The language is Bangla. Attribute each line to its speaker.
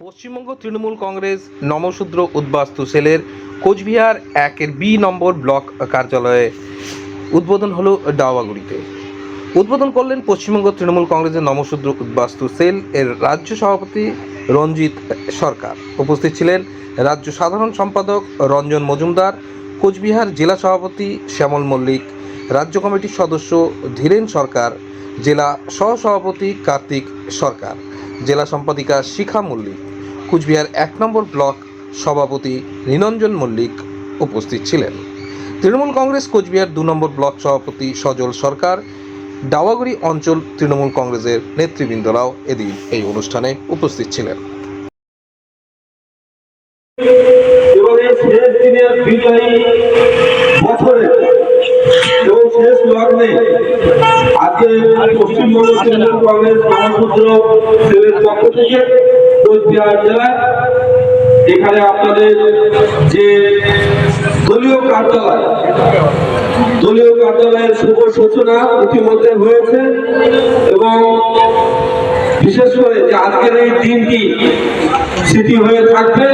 Speaker 1: পশ্চিমবঙ্গ তৃণমূল কংগ্রেস নমশূদ্র উদ্বাস্তু সেলের কোচবিহার একের বি নম্বর ব্লক কার্যালয়ে উদ্বোধন হলো ডাওয়াগুড়িতে উদ্বোধন করলেন পশ্চিমবঙ্গ তৃণমূল কংগ্রেসের নমশূদ্র উদ্বাস্তু সেল এর রাজ্য সভাপতি রঞ্জিত সরকার। উপস্থিত ছিলেন রাজ্য সাধারণ সম্পাদক রঞ্জন মজুমদার, কোচবিহার জেলা সভাপতি শ্যামল মল্লিক, রাজ্য কমিটির সদস্য ধীরেন সরকার, জেলা সহসভাপতি কার্তিক সরকার। জেলা সম্পাদিকা শিখা মল্লিক, কুচবিহার এক নম্বর ব্লক সভাপতি নিরঞ্জন মল্লিক উপস্থিত ছিলেন। তৃণমূল কংগ্রেস কোচবিহার দু নম্বর ব্লক সভাপতি সজল সরকার, ডাওয়াগুড়ি অঞ্চল তৃণমূল কংগ্রেসের নেতৃবৃন্দরাও এদিন এই অনুষ্ঠানে উপস্থিত ছিলেন।
Speaker 2: এবং শেষ দিনের বিজয়ী শেষ লগ্নে আজকে পশ্চিমবঙ্গ তৃণমূল কংগ্রেস নবসূত্র সেলের পক্ষ থেকে কোচবিহার জেলায় এখানে আপনাদের যে দলীয় কার্যালয়, দলীয় কার্যালয়ের শুভ সূচনা ইতিমধ্যে হয়েছে এবং বিশেষ করে যে আজকের এই দিনটি স্মৃতি হয়ে থাকবে